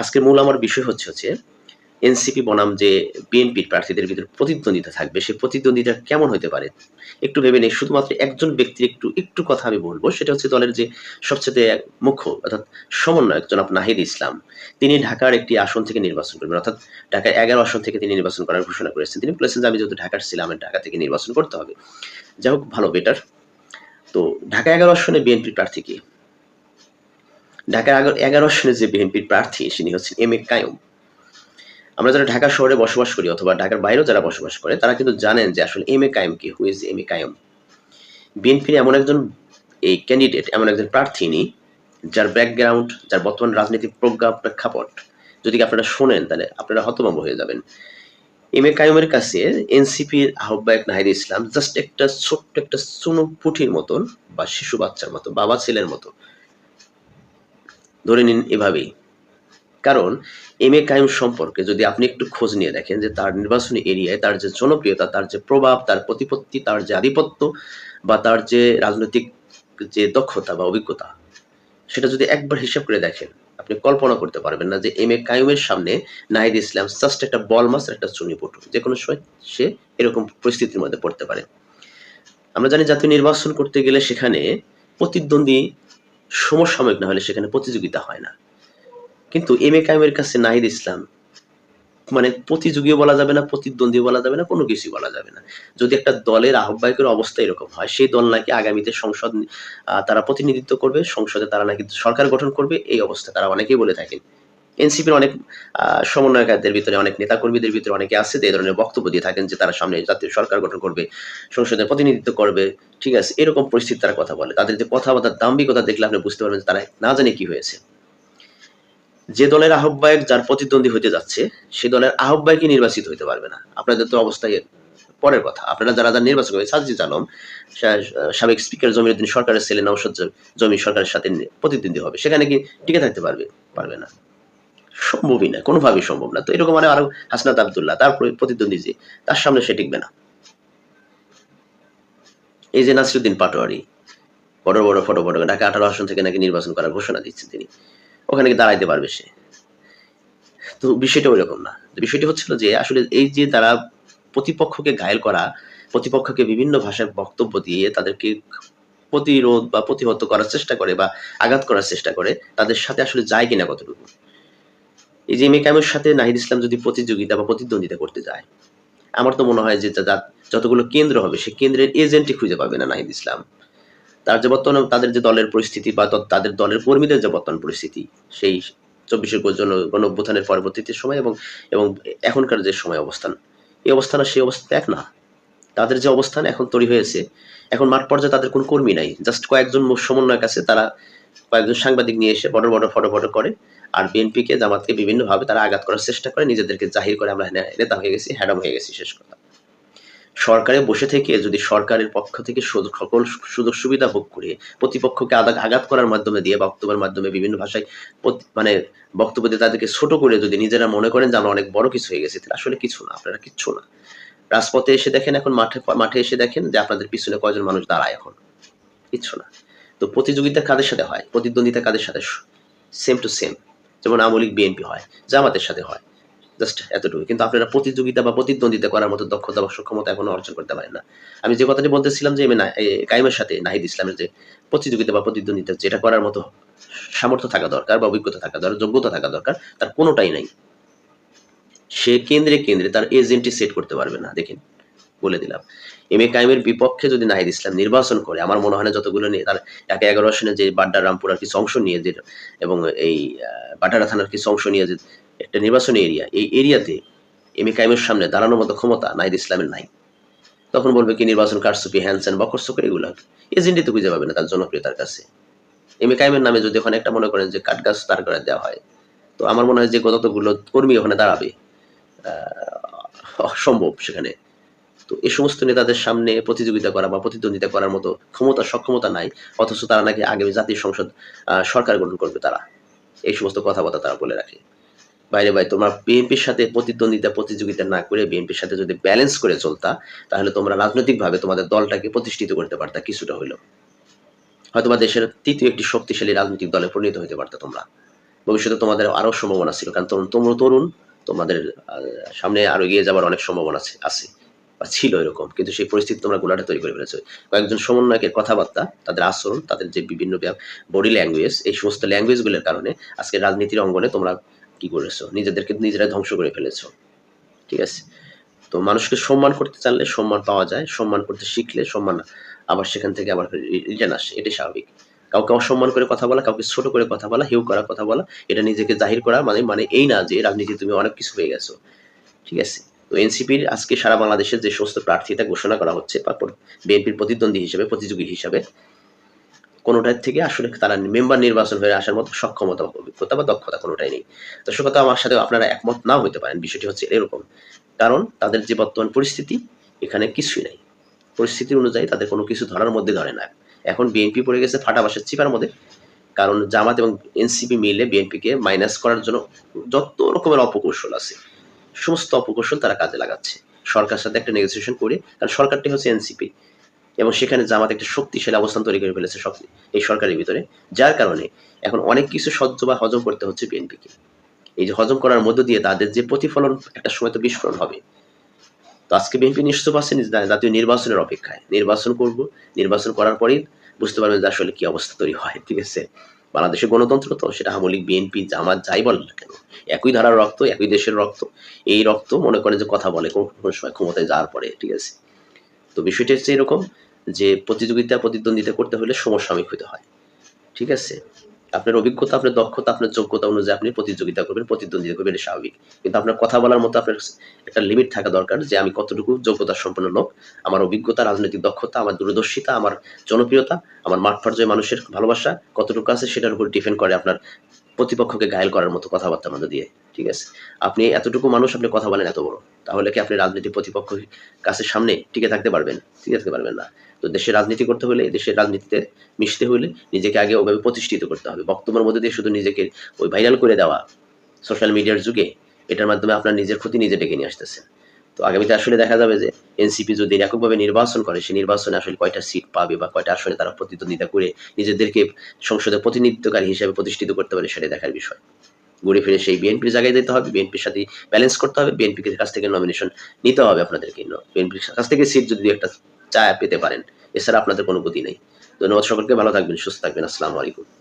আজকের মূল আমার বিষয় হচ্ছে হচ্ছে এনসিপি বনাম যে বিএনপির প্রার্থীদের ভিতরে প্রতিদ্বন্দ্বিতা থাকবে, সেই প্রতিদ্বন্দ্বিতা কেমন হতে পারে? একটু ভেবে নেই, শুধুমাত্র একজন ব্যক্তির একটু একটু কথা আমি বলব, সেটা হচ্ছে দলের যে সবচেয়ে মুখ্য, অর্থাৎ সমন্বয়ক জনাব নাহিদ ইসলাম। তিনি ঢাকার একটি আসন থেকে নির্বাচন করবেন, অর্থাৎ ঢাকার এগারো আসন থেকে তিনি নির্বাচন করার ঘোষণা করেছেন। তিনি বলেছেন যে, আমি যেহেতু ঢাকার ছিলাম, আমি ঢাকা থেকে নির্বাচন করতে হবে। যাই হোক, ভালো বেটার তো ঢাকা এগারো আসনে বিএনপির প্রার্থী কি? ঢাকা এগারো- আসনে যে বিএনপির প্রার্থী তিনি হচ্ছেন এম এ কায়ুম। আমরা যারা ঢাকা শহরে বসবাস করি অথবা ঢাকার বাইরেও যারা বসবাস করে তারা কিন্তু জানেন যে আসলে এম এ কায়ুম কি who is M A Kayum? বিএনপির এমন একজন এই ক্যান্ডিডেট এমন একজন প্রার্থী ইনি, যার ব্যাকগ্রাউন্ড যার বর্তমান রাজনীতিক প্রজ্ঞা প্রেক্ষাপট যদি আপনারা শোনেন তাহলে আপনারা হতভম্ব হয়ে যাবেন। এম এ কায়ুমের কাছে এনসিপির আহ্বায়ক নাহিদ ইসলাম জাস্ট একটা ছোট্ট একটা চুনো পুঠির মতন বা শিশু বাচ্চার মতো বাবা ছেলের মতো ধরে নিন এভাবেই। কারণ এম এ কায়ুম সম্পর্কে যদি আপনি একটু খোঁজ নিয়ে দেখেন যে তার নির্বাচনী এরিয়ায় তার যে জনপ্রিয়তা, তার যে প্রভাব, তার প্রতিপত্তি, তার যে আধিপত্য বা তার যে রাজনৈতিক যে দক্ষতা বা অভিজ্ঞতা, সেটা যদি একবার হিসাব করে দেখেন, আপনি কল্পনা করতে পারবেন না যে এম এ কায়ুমের সামনে নাহিদ ইসলাম জাস্ট একটা বল মাস একটা চুনিপটু যে কোনো সময় সে এরকম পরিস্থিতির মধ্যে পড়তে পারে। আমরা জানি জাতীয় নির্বাচন করতে গেলে সেখানে প্রতিদ্বন্দ্বী সমসাময়িক না হলে সেখানে প্রতিযোগিতা হয় না। কিন্তু এম এ কায়েমের কাছে নাহিদ ইসলাম মানে প্রতিযোগী বলা যাবে না প্রতিদ্বন্দ্বী বলা যাবে না, কোনো কিছুই বলা যাবে না। যদি একটা দলের আহ্বায়কের অবস্থা এরকম হয়, সেই দল নাকি আগামীতে সংসদ তারা প্রতিনিধিত্ব করবে, সংসদে তারা নাকি সরকার গঠন করবে, এই অবস্থা তারা অনেকেই বলে থাকেন। এনসিপির অনেক সমন্বয়কারদের ভিতরে অনেক নেতাকর্মীদের ভিতরে অনেকে আছে এই ধরনের বক্তব্য দিয়ে থাকেন যে তারা সামনে জাতীয় সরকার গঠন করবে সংসদে প্রতিনিধিত্ব করবে, ঠিক আছে? এরকম পরিস্থিতি তারা কথা বলে। তাদের যে কথাবার্তার দাম্ভিকতা দেখলে আপনি বুঝতে পারবেন তারা না জানে কি হয়েছে। যে দলের আহ্বায়ক যার প্রতিদ্বন্দ্বী হতে যাচ্ছে, সে দলের আহ্বায়কই নির্বাচিত হতে পারবে না। আপনাদের তো অবস্থায় পরের কথা। আপনারা যারা যারা নির্বাচন করবেন সাজিদ আলম সাবেক স্পিকার জমিরুদ্দিন সরকারের ছেলে নৌসদ জমি সরকারের সাথে প্রতিদ্বন্দ্বী হবে। সেখানে কি টিকে থাকতে পারবে? পারবে না। সম্ভবই না, কোনোভাবেই সম্ভব না। তো এরকম মানে আরও হাসনাত আবদুল্লাহ, তার প্রতিদ্বন্দ্বী যে, তার সামনে সে টিকবে না। এই যে নাসিরুদ্দিন পাটোয়ারি, বড় বড় ফটো ফটো ঢাকা আঠারো আসন থেকে নাকি নির্বাচন করার ঘোষণা দিচ্ছেন তিনি। ওখানে দাঁড়াইতে পারবে সে? তো বিষয়টা ওইরকম না। বিষয়টি হচ্ছিল যে, আসলে এই যে তারা প্রতিপক্ষকে ঘায়েল করা, প্রতিপক্ষকে বিভিন্ন ভাষায় বক্তব্য দিয়ে তাদেরকে প্রতিরোধ বা প্রতিহত করার চেষ্টা করে বা আঘাত করার চেষ্টা করে, তাদের সাথে আসলে যায় কিনা কতটুকু? এই যে মেকামের সাথে নাহিদ ইসলাম যদি প্রতিযোগিতা বা প্রতিদ্বন্দ্বিতা করতে যায়, আমার তো মনে হয় যে যতগুলো কেন্দ্র হবে সে কেন্দ্রের এজেন্টই খুঁজে পাবে না নাহিদ ইসলাম। তার যে বর্তমানে তাদের যে দলের পরিস্থিতি বা তাদের দলের কর্মীদের যে বর্তমান পরিস্থিতি, সেই চব্বিশের জন গণ অভ্যুত্থানের পরবর্তীতে সময় এবং এবং এখনকার যে সময় অবস্থান, এই অবস্থান সেই অবস্থা এক না। তাদের যে অবস্থান এখন তৈরি হয়েছে, এখন মাঠ পর্যায়ে তাদের কোনো কর্মী নাই। জাস্ট কয়েকজন সমন্বয়ক আছে, তারা কয়েকজন সাংবাদিক নিয়ে এসে বড় বড় ফটো ফটো করে। আর বিএনপিকে জামাতকে বিভিন্নভাবে তারা আঘাত করার চেষ্টা করে, নিজেদেরকে জাহির করে আমরা নেতা হয়ে গেছি হ্যাডাম হয়ে গেছি শেষ কথা। সরকারে বসে থেকে যদি সরকারের পক্ষ থেকে সকল সুযোগ সুবিধা ভোগ করে, প্রতিপক্ষকে আঘাত করার মাধ্যমে দিয়ে, বক্তব্যের মাধ্যমে বিভিন্ন ভাষায় মানে বক্তব্য দিয়ে তাদেরকে ছোট করে যদি নিজেরা মনে করেন যে আমরা অনেক বড় কিছু হয়ে গেছি আসলে কিছু না, আপনারা কিচ্ছু না। রাজপথে এসে দেখেন এখন মাঠে মাঠে এসে দেখেন যে আপনাদের পিছনে কয়জন মানুষ দাঁড়ায় এখন। কিচ্ছু না। তো প্রতিযোগিতা কাদের সাথে হয়? প্রতিদ্বন্দ্বিতা কাদের সাথে? সেম টু সেম যেমন আমলিক বিএনপি হয়, জামাতের সাথে হয় জাস্ট এতটুকু কিন্তু আপনারা প্রতিযোগিতা বা প্রতিদ্বন্দ্বিতা করার মতো দক্ষতা বা সক্ষমতা এখনও অর্জন করতে পারেন না। আমি যে কথাটি বলতেছিলাম যে কাইমের সাথে নাহিদ ইসলামের যে প্রতিযোগিতা বা প্রতিদ্বন্দ্বিতা, যেটা করার মতো সামর্থ্য থাকা দরকার বা অভিজ্ঞতা থাকা দরকার, যোগ্যতা থাকা দরকার, তার কোনোটাই নাই। সে কেন্দ্রে কেন্দ্রে তার এজেন্টই সেট করতে পারবে না, দেখেন। বলে দিলাম। এম এ কাইমের বিপক্ষে যদি নাহিদ ইসলাম নির্বাচন করে, আমার মনে হয় না যতগুলো নিয়ে তার একে এগারো আসনে যে বাড্ডা রামপুরার কিছু অংশ নিয়ে যে এবং এই বাড্ডারা থানার কিছু অংশ নিয়ে যে একটা নির্বাচনী এরিয়া, এই এরিয়াতে এম এ কাইমের সামনে দাঁড়ানোর মতো ক্ষমতা নাহিদ ইসলামের নাই। তখন বলবে কি, নির্বাচন কারসুপি হ্যান্সেন বকরসুপি এগুলো এজেন্টই তো খুঁজে পাবে না তার জনপ্রিয়তার কাছে। এম এ কাইমের নামে যদি ওখানে একটা মনে করেন যে কাঠ গাছ তার করে দেওয়া হয়, তো আমার মনে হয় যে কতগুলো কর্মী ওখানে দাঁড়াবে অসম্ভব সেখানে। তো এই সমস্ত নেতাদের সামনে প্রতিযোগিতা করা বা প্রতিদ্বন্দ্বিতা করার মতো ক্ষমতা, সক্ষমতা নাই। অথচ তারা নাকি আগামী জাতীয় সংসদ সরকার গঠন করবে তারা। এই সমস্ত কথাবার্তা তারা বলে রাখে। বাইরে ভাই তোমরা বিএনপির সাথে প্রতিদ্বন্দ্বিতা, প্রতিযোগিতা না করে বিএনপির সাথে যদি ব্যালেন্স করে চলতা, তাহলে তোমরা রাজনৈতিকভাবে তোমাদের দলটাকে প্রতিষ্ঠিত করতে পারতা, কিছুটা হইল হয়তোবা দেশের তৃতীয় একটি শক্তিশালী রাজনৈতিক দলে পরিণত হতে পারতা তোমরা। ভবিষ্যতে তোমাদের আরও সম্ভাবনা ছিল, কারণ তরুণ তোমরা তরুণ, তোমাদের সামনে আরও এগিয়ে যাবার অনেক সম্ভাবনা আছে। বা ছিল এরকম, কিন্তু সেই পরিস্থিতি তোমরা গোলাটা তৈরি করে ফেলেছো। কয়েকজন সমন্বয়কের কথাবার্তা, তাদের আচরণ তাদের যে বিভিন্ন বডি ল্যাঙ্গুয়েজ এই সমস্ত ল্যাঙ্গুয়েজগুলোর কারণে আজকে রাজনীতির অঙ্গনে তোমরা কি করেছ? নিজেদেরকে নিজেরা ধ্বংস করে ফেলেছো। ঠিক আছে? তো মানুষকে সম্মান করতে চাইলে সম্মান পাওয়া যায়, সম্মান করতে শিখলে সম্মান আবার সেখান থেকে আবার রিটার্ন আসে, এটাই স্বাভাবিক। কাউকে অসম্মান করে কথা বলা, কাউকে ছোট করে কথা বলা, হেউ করা কথা বলা, এটা নিজেকে জাহির করা মানে মানে এই না যে রাজনীতি তুমি অনেক কিছু হয়ে গেছো। ঠিক আছে? তো এনসিপির আজকে সারা বাংলাদেশের যে সমস্ত প্রার্থীতা ঘোষণা করা হচ্ছে তারপর বিএনপির প্রতিদ্বন্দ্বী হিসেবে, প্রতিযোগী হিসাবে, কোনোটার থেকে আসলে তারা মেম্বার নির্বাচন হয়ে আসার মতো সক্ষমতা বা অভিজ্ঞতা বা দক্ষতা কোনোটাই নেই। দর্শক কথা আমার সাথে আপনারা একমত নাও হতে পারেন, বিষয়টি হচ্ছে এরকম। কারণ তাদের যে বর্তমান পরিস্থিতি, এখানে কিছুই নাই। পরিস্থিতি অনুযায়ী তাদের কোনো কিছু ধরার মধ্যে ধরে না। এখন বিএনপি পড়ে গেছে ফাটা বাসের চিপার মধ্যে। কারণ জামাত এবং এনসিপি মিলে বিএনপিকে মাইনাস করার জন্য যত রকমের অপকৌশল আছে সমস্ত অপকৌশল তারা কাজে লাগাচ্ছে। সরকার সাথে একটা নেগোসিয়েশন করে, কারণ সরকারটি হচ্ছে এনসিপি এবং সেখানে জামাত একটা শক্তিশালী অবস্থান তৈরি করে ফেলেছে এই সরকারের ভিতরে। যার কারণে এখন অনেক কিছু সহ্য বা হজম করতে হচ্ছে বিএনপিকে এই যে হজম করার মধ্য দিয়ে তাদের যে প্রতিফলন একটা সময় তো বিস্ফোরণ হবে। তো আজকে বিএনপি নিশ্চিত পাচ্ছে জাতীয় নির্বাচনের অপেক্ষায়। নির্বাচন করব, নির্বাচন করার পরেই বুঝতে পারবেন যে আসলে কি অবস্থা তৈরি হয়। ঠিক আছে? বাংলাদেশের গণতন্ত্র তো, সেটা আমলিক বিএনপি, জামাত, যাই বলেন না কেন। একই ধারার রক্ত, একই দেশের রক্ত। এই রক্ত মনে করেন যে কথা বলে, কোন সময় ক্ষমতায় যাওয়ার পরে, ঠিক আছে? তো বিষয়টি হচ্ছে এরকম যে প্রতিযোগিতা, প্রতিদ্বন্দ্বিতা করতে হলে সমসাময়িক হতে হয়, ঠিক আছে? আপনার অভিজ্ঞতা, আপনার দক্ষতা, আপনার যোগ্যতা অনুযায়ী আপনি প্রতিযোগিতা করবেন, প্রতিদ্বন্দ্বিতা করবেন স্বাভাবিক। কিন্তু আপনার কথা বলার মতো আপনার একটা লিমিট থাকা দরকার যে আমি কতটুকু যোগ্যতা সম্পন্ন লোক, আমার অভিজ্ঞতা, রাজনৈতিক দক্ষতা, আমার দূরদর্শিতা, আমার জনপ্রিয়তা, আমার মাঠ পর্যায়ে মানুষের ভালোবাসা কতটুকু আছে সেটার উপর ডিপেন্ড করে আপনার প্রতিপক্ষকে ঘায়ল করার মতো কথাবার্তার মধ্যে দিয়ে, ঠিক আছে? আপনি এতটুকু মানুষ, আপনি কথা বলেন এত বড়, তাহলে কি আপনি রাজনীতি প্রতিপক্ষ কাছে সামনে টিকে থাকতে পারবেন? টিকে থাকতে পারবেন না। তো দেশের রাজনীতি করতে হলে, দেশের রাজনীতিতে মিশতে হলে নিজেকে আগে ওভাবে প্রতিষ্ঠিত করতে হবে। বক্তব্যের মধ্যে দিয়ে শুধু নিজেকে ওই ভাইরাল করে দেওয়া সোশ্যাল মিডিয়ার যুগে, এটার মাধ্যমে আপনার নিজের ক্ষতি নিজে ডেকে নিয়ে আসতেছেন তো আগামীতে আসলে দেখা যাবে যে এনসিপি যদি এককভাবে নির্বাচন করে সেই নির্বাচনে আসলে কয়টা সিট পাবে বা কয়টা আসলে তারা প্রতিদ্বন্দ্বিতা করে নিজেদেরকে সংসদে প্রতিনিধিত্বকারী হিসেবে প্রতিষ্ঠিত করতে পারে সেটা দেখার বিষয়। ঘুরে ফিরে সেই বিএনপির জায়গায় দিতে হবে বিএনপির সাথে ব্যালেন্স করতে হবে বিএনপির কাছ থেকে নমিনেশন নিতে হবে আপনাদেরকে। বিএনপির কাছ থেকে সিট যদি একটা চায় পেতে পারেন। এছাড়া আপনাদের কোনো গতি নেই। ধন্যবাদ সকলকে, ভালো থাকবেন, সুস্থ থাকবেন। আসসালামু আলাইকুম।